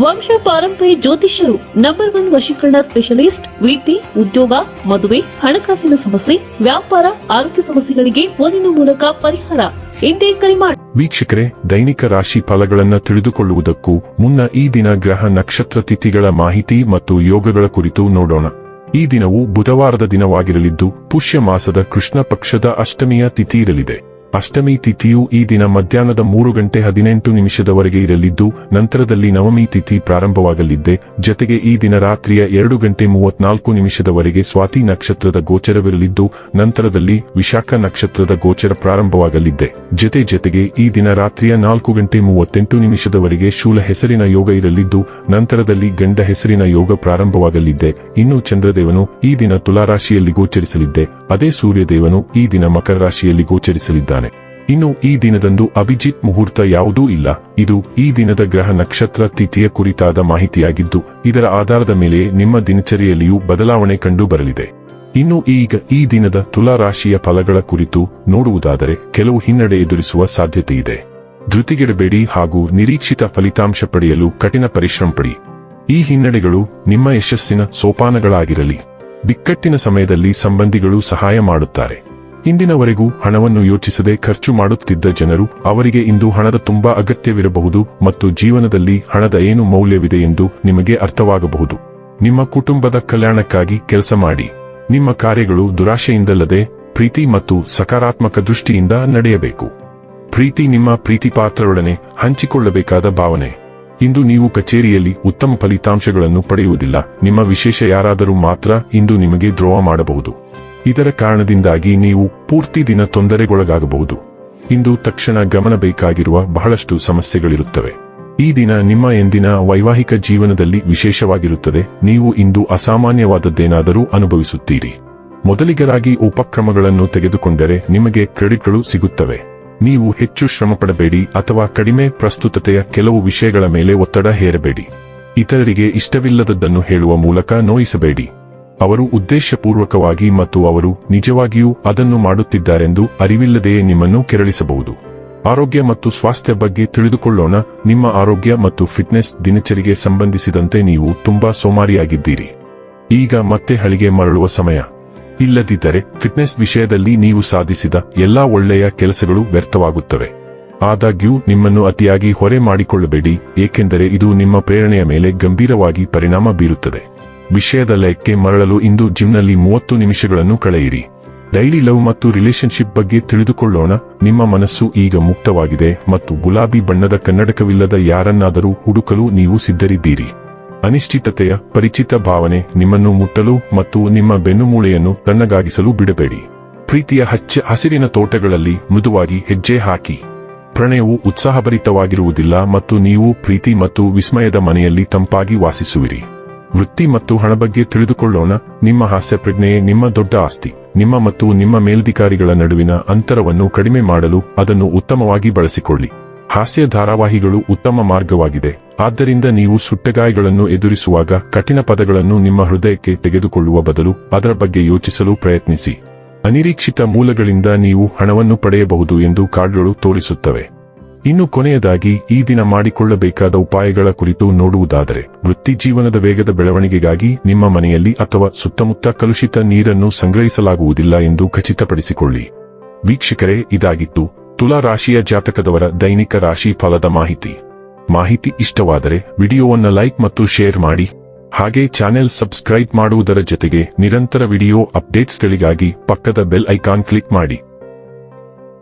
ವಂಶ ಪಾರಂಪರ್ಯ ಜ್ಯೋತಿಷ್ಯರು ನಂಬರ್ ಒನ್ ವಶೀಕರಣ ಸ್ಪೆಷಲಿಸ್ಟ್ ವೃತ್ತಿ ಉದ್ಯೋಗ, ಮದುವೆ, ಹಣಕಾಸಿನ ಸಮಸ್ಯೆ, ವ್ಯಾಪಾರ, ಆರೋಗ್ಯ ಸಮಸ್ಯೆಗಳಿಗೆ ಫೋನಿನ ಮೂಲಕ ಪರಿಹಾರ. ಎಂದೇ ಕರೆ ಮಾಡಿ ವೀಕ್ಷಕರೇ, ದೈನಿಕ ರಾಶಿ ಫಲಗಳನ್ನು ತಿಳಿದುಕೊಳ್ಳುವುದಕ್ಕೂ ಮುನ್ನ ಈ ದಿನ ಗ್ರಹ ನಕ್ಷತ್ರ ತಿಥಿಗಳ ಮಾಹಿತಿ ಮತ್ತು ಯೋಗಗಳ ಕುರಿತು ನೋಡೋಣ. ಈ ದಿನವು ಬುಧವಾರದ ದಿನವಾಗಿರಲಿದ್ದು ಪುಷ್ಯ ಮಾಸದ ಕೃಷ್ಣ ಪಕ್ಷದ ಅಷ್ಟಮಿಯ ತಿಥಿ ಇರಲಿದೆ. ಅಷ್ಟಮಿ ತಿಥಿಯು ಈ ದಿನ ಮಧ್ಯಾಹ್ನದ ಮೂರು ಗಂಟೆ ಹದಿನೆಂಟು ನಿಮಿಷದವರೆಗೆ ಇರಲಿದ್ದು, ನಂತರದಲ್ಲಿ ನವಮಿ ತಿಥಿ ಪ್ರಾರಂಭವಾಗಲಿದ್ದೆ. ಜತೆಗೆ ಈ ದಿನ ರಾತ್ರಿಯ ಎರಡು ಗಂಟೆ ಮೂವತ್ನಾಲ್ಕು ನಿಮಿಷದವರೆಗೆ ಸ್ವಾತಿ ನಕ್ಷತ್ರದ ಗೋಚರವಿರಲಿದ್ದು, ನಂತರದಲ್ಲಿ ವಿಶಾಖ ನಕ್ಷತ್ರದ ಗೋಚರ ಪ್ರಾರಂಭವಾಗಲಿದ್ದೆ. ಜತೆ ಜೊತೆಗೆ ಈ ದಿನ ರಾತ್ರಿಯ ನಾಲ್ಕು ಗಂಟೆ ಮೂವತ್ತೆಂಟು ನಿಮಿಷದವರೆಗೆ ಶೂಲ ಹೆಸರಿನ ಯೋಗ ಇರಲಿದ್ದು, ನಂತರದಲ್ಲಿ ಗಂಡ ಹೆಸರಿನ ಯೋಗ ಪ್ರಾರಂಭವಾಗಲಿದ್ದೆ. ಇನ್ನು ಚಂದ್ರದೇವನು ಈ ದಿನ ತುಲಾರಾಶಿಯಲ್ಲಿ ಗೋಚರಿಸಲಿದ್ದೆ. ಅದೇ ಸೂರ್ಯದೇವನು ಈ ದಿನ ಮಕರ ರಾಶಿಯಲ್ಲಿ ಗೋಚರಿಸಲಿದ್ದಾನೆ. ಇನ್ನು ಈ ದಿನದಂದು ಅಭಿಜಿತ್ ಮುಹೂರ್ತ ಯಾವುದೂ ಇಲ್ಲ. ಇದು ಈ ದಿನದ ಗ್ರಹ ನಕ್ಷತ್ರ ತಿಥಿಯ ಕುರಿತಾದ ಮಾಹಿತಿಯಾಗಿದ್ದು, ಇದರ ಆಧಾರದ ಮೇಲೆ ನಿಮ್ಮ ದಿನಚರಿಯಲ್ಲಿಯೂ ಬದಲಾವಣೆ ಕಂಡು ಬರಲಿದೆ. ಇನ್ನು ಈಗ ಈ ದಿನದ ತುಲಾ ರಾಶಿಯ ಫಲಗಳ ಕುರಿತು ನೋಡುವುದಾದರೆ ಕೆಲವು ಹಿನ್ನಡೆ ಎದುರಿಸುವ ಸಾಧ್ಯತೆ ಇದೆ. ಧೃತಿಗೆಡಬೇಡಿ ಹಾಗೂ ನಿರೀಕ್ಷಿತ ಫಲಿತಾಂಶ ಪಡೆಯಲು ಕಠಿಣ ಪರಿಶ್ರಮ ಪಡಿ. ಈ ಹಿನ್ನಡೆಗಳು ನಿಮ್ಮ ಯಶಸ್ಸಿನ ಸೋಪಾನಗಳಾಗಿರಲಿ. ಬಿಕ್ಕಟ್ಟಿನ ಸಮಯದಲ್ಲಿ ಸಂಬಂಧಿಗಳು ಸಹಾಯ ಮಾಡುತ್ತಾರೆ. ಇಂದಿನವರೆಗೂ ಹಣವನ್ನು ಯೋಚಿಸದೆ ಖರ್ಚು ಮಾಡುತ್ತಿದ್ದ ಜನರು ಅವರಿಗೆ ಇಂದು ಹಣದ ತುಂಬಾ ಅಗತ್ಯವಿರಬಹುದು ಮತ್ತು ಜೀವನದಲ್ಲಿ ಹಣದ ಏನು ಮೌಲ್ಯವಿದೆ ಎಂದು ನಿಮಗೆ ಅರ್ಥವಾಗಬಹುದು. ನಿಮ್ಮ ಕುಟುಂಬದ ಕಲ್ಯಾಣಕ್ಕಾಗಿ ಕೆಲಸ ಮಾಡಿ. ನಿಮ್ಮ ಕಾರ್ಯಗಳು ದುರಾಶೆಯಿಂದಲ್ಲದೆ ಪ್ರೀತಿ ಮತ್ತು ಸಕಾರಾತ್ಮಕ ದೃಷ್ಟಿಯಿಂದ ನಡೆಯಬೇಕು. ಪ್ರೀತಿ ನಿಮ್ಮ ಪ್ರೀತಿ ಪಾತ್ರರೊಡನೆ ಹಂಚಿಕೊಳ್ಳಬೇಕಾದ ಭಾವನೆ. ಇಂದು ನೀವು ಕಚೇರಿಯಲ್ಲಿ ಉತ್ತಮ ಫಲಿತಾಂಶಗಳನ್ನು ಪಡೆಯುವುದಿಲ್ಲ. ನಿಮ್ಮ ವಿಶೇಷ ಯಾರಾದರೂ ಮಾತ್ರ ಇಂದು ನಿಮಗೆ ದ್ರೋಹ ಮಾಡಬಹುದು. ಇದರ ಕಾರಣದಿಂದಾಗಿ ನೀವು ಪೂರ್ತಿ ದಿನ ತೊಂದರೆಗೊಳಗಾಗಬಹುದು. ಇಂದು ತಕ್ಷಣ ಗಮನ ಬೇಕಾಗಿರುವ ಬಹಳಷ್ಟು ಸಮಸ್ಯೆಗಳಿರುತ್ತವೆ. ಈ ದಿನ ನಿಮ್ಮ ಎಂದಿನ ವೈವಾಹಿಕ ಜೀವನದಲ್ಲಿ ವಿಶೇಷವಾಗಿರುತ್ತದೆ. ನೀವು ಇಂದು ಅಸಾಮಾನ್ಯವಾದದ್ದೇನಾದರೂ ಅನುಭವಿಸುತ್ತೀರಿ. ಮೊದಲಿಗರಾಗಿ ಉಪಕ್ರಮಗಳನ್ನು ತೆಗೆದುಕೊಂಡರೆ ನಿಮಗೆ ಕ್ರೆಡಿಟ್ಗಳು ಸಿಗುತ್ತವೆ. ನೀವು ಹೆಚ್ಚು ಶ್ರಮಪಡಬೇಡಿ ಅಥವಾ ಕಡಿಮೆ ಪ್ರಸ್ತುತತೆಯ ಕೆಲವು ವಿಷಯಗಳ ಮೇಲೆ ಒತ್ತಡ ಹೇರಬೇಡಿ. ಇತರರಿಗೆ ಇಷ್ಟವಿಲ್ಲದದ್ದನ್ನು ಹೇಳುವ ಮೂಲಕ ನೋಯಿಸಬೇಡಿ. ಅವರು ಉದ್ದೇಶಪೂರ್ವಕವಾಗಿ ಮತ್ತು ಅವರು ನಿಜವಾಗಿಯೂ ಅದನ್ನು ಮಾಡುತ್ತಿದ್ದಾರೆಂದು ಅರಿವಿಲ್ಲದೆಯೇ ನಿಮ್ಮನ್ನು ಕೆರಳಿಸಬಹುದು. ಆರೋಗ್ಯ ಮತ್ತು ಸ್ವಾಸ್ಥ್ಯ ಬಗ್ಗೆ ತಿಳಿದುಕೊಳ್ಳೋಣ. ನಿಮ್ಮ ಆರೋಗ್ಯ ಮತ್ತು ಫಿಟ್ನೆಸ್ ದಿನಚರಿಗೆ ಸಂಬಂಧಿಸಿದಂತೆ ನೀವು ತುಂಬಾ ಸೋಮಾರಿಯಾಗಿದ್ದೀರಿ. ಈಗ ಮತ್ತೆ ಹಳಿಗೆ ಮರಳುವ ಸಮಯ. ಇಲ್ಲದಿದ್ದರೆ ಫಿಟ್ನೆಸ್ ವಿಷಯದಲ್ಲಿ ನೀವು ಸಾಧಿಸಿದ ಎಲ್ಲಾ ಒಳ್ಳೆಯ ಕೆಲಸಗಳು ವ್ಯರ್ಥವಾಗುತ್ತವೆ. ಆದಾಗ್ಯೂ ನಿಮ್ಮನ್ನು ಅತಿಯಾಗಿ ಹೊರೆ ಮಾಡಿಕೊಳ್ಳಬೇಡಿ, ಏಕೆಂದರೆ ಇದು ನಿಮ್ಮ ಪ್ರೇರಣೆಯ ಮೇಲೆ ಗಂಭೀರವಾಗಿ ಪರಿಣಾಮ ಬೀರುತ್ತದೆ. ವಿಷಯದ ಲಯಕ್ಕೆ ಮರಳಲು ಇಂದು ಜಿಮ್ನಲ್ಲಿ ಮೂವತ್ತು ನಿಮಿಷಗಳನ್ನು ಕಳೆಯಿರಿ. ಡೈಲಿ ಲವ್ ಮತ್ತು ರಿಲೇಶನ್ಶಿಪ್ ಬಗ್ಗೆ ತಿಳಿದುಕೊಳ್ಳೋಣ. ನಿಮ್ಮ ಮನಸ್ಸು ಈಗ ಮುಕ್ತವಾಗಿದೆ ಮತ್ತು ಗುಲಾಬಿ ಬಣ್ಣದ ಕನ್ನಡಕವಿಲ್ಲದ ಯಾರನ್ನಾದರೂ ಹುಡುಕಲು ನೀವು ಸಿದ್ಧರಿದ್ದೀರಿ. ಅನಿಶ್ಚಿತತೆಯ ಪರಿಚಿತ ಭಾವನೆ ನಿಮ್ಮನ್ನು ಮುಟ್ಟಲು ಮತ್ತು ನಿಮ್ಮ ಬೆನ್ನುಮೂಳೆಯನ್ನು ತಣ್ಣಗಾಗಿಸಲು ಬಿಡಬೇಡಿ. ಪ್ರೀತಿಯ ಹಚ್ಚ ಹಸಿರಿನ ತೋಟಗಳಲ್ಲಿ ಮೃದುವಾಗಿ ಹೆಜ್ಜೆ ಹಾಕಿ. ಪ್ರಣಯವು ಉತ್ಸಾಹಭರಿತವಾಗಿರುವುದಿಲ್ಲ ಮತ್ತು ನೀವು ಪ್ರೀತಿ ಮತ್ತು ವಿಸ್ಮಯದ ಮನೆಯಲ್ಲಿ ತಂಪಾಗಿ ವಾಸಿಸುವಿರಿ. ವೃತ್ತಿ ಮತ್ತು ಹಣ ಬಗ್ಗೆ ತಿಳಿದುಕೊಳ್ಳೋಣ. ನಿಮ್ಮ ಹಾಸ್ಯ ಪ್ರಜ್ಞೆಯೇ ನಿಮ್ಮ ದೊಡ್ಡ ಆಸ್ತಿ, ನಿಮ್ಮ ಮತ್ತು ನಿಮ್ಮ ಮೇಲ್ಧಿಕಾರಿಗಳ ನಡುವಿನ ಅಂತರವನ್ನು ಕಡಿಮೆ ಮಾಡಲು ಅದನ್ನು ಉತ್ತಮವಾಗಿ ಬಳಸಿಕೊಳ್ಳಿ. ಹಾಸ್ಯ ಧಾರಾವಾಹಿಗಳು ಉತ್ತಮ ಮಾರ್ಗವಾಗಿದೆ. ಆದ್ದರಿಂದ ನೀವು ಸುಟ್ಟಗಾಯಗಳನ್ನು ಎದುರಿಸುವಾಗ ಕಠಿಣ ಪದಗಳನ್ನು ನಿಮ್ಮ ಹೃದಯಕ್ಕೆ ತೆಗೆದುಕೊಳ್ಳುವ ಬದಲು ಅದರ ಬಗ್ಗೆ ಯೋಚಿಸಲು ಪ್ರಯತ್ನಿಸಿ. ಅನಿರೀಕ್ಷಿತ ಮೂಲಗಳಿಂದ ನೀವು ಹಣವನ್ನು ಪಡೆಯಬಹುದು ಎಂದು ಕಾರ್ಡ್ಗಳು ತೋರಿಸುತ್ತವೆ. ಇನ್ನು ಕೊನೆಯದಾಗಿ ಈ ದಿನ ಮಾಡಿಕೊಳ್ಳಬೇಕಾದ ಉಪಾಯಗಳ ಕುರಿತು ನೋಡುವುದಾದರೆ, ವೃತ್ತಿ ಜೀವನದ ವೇಗದ ಬೆಳವಣಿಗೆಗಾಗಿ ನಿಮ್ಮ ಮನೆಯಲ್ಲಿ ಅಥವಾ ಸುತ್ತಮುತ್ತ ಕಲುಷಿತ ನೀರನ್ನು ಸಂಗ್ರಹಿಸಲಾಗುವುದಿಲ್ಲ ಎಂದು ಖಚಿತಪಡಿಸಿಕೊಳ್ಳಿ. ವೀಕ್ಷಕರೇ, ಇದಾಗಿತ್ತು ತುಲಾ ರಾಶಿಯ ಜಾತಕದವರ ದೈನಿಕ ರಾಶಿ ಫಲದ ಮಾಹಿತಿ. ಮಾಹಿತಿ ಇಷ್ಟವಾದರೆ ವಿಡಿಯೋವನ್ನು ಲೈಕ್ ಮತ್ತು ಶೇರ್ ಮಾಡಿ. ಹಾಗೆ ಚಾನೆಲ್ ಸಬ್ಸ್ಕ್ರೈಬ್ ಮಾಡುವುದರ ಜೊತೆಗೆ ನಿರಂತರ ವಿಡಿಯೋ ಅಪ್ಡೇಟ್ಸ್ಗಳಿಗಾಗಿ ಪಕ್ಕದ ಬೆಲ್ ಐಕಾನ್ ಕ್ಲಿಕ್ ಮಾಡಿ.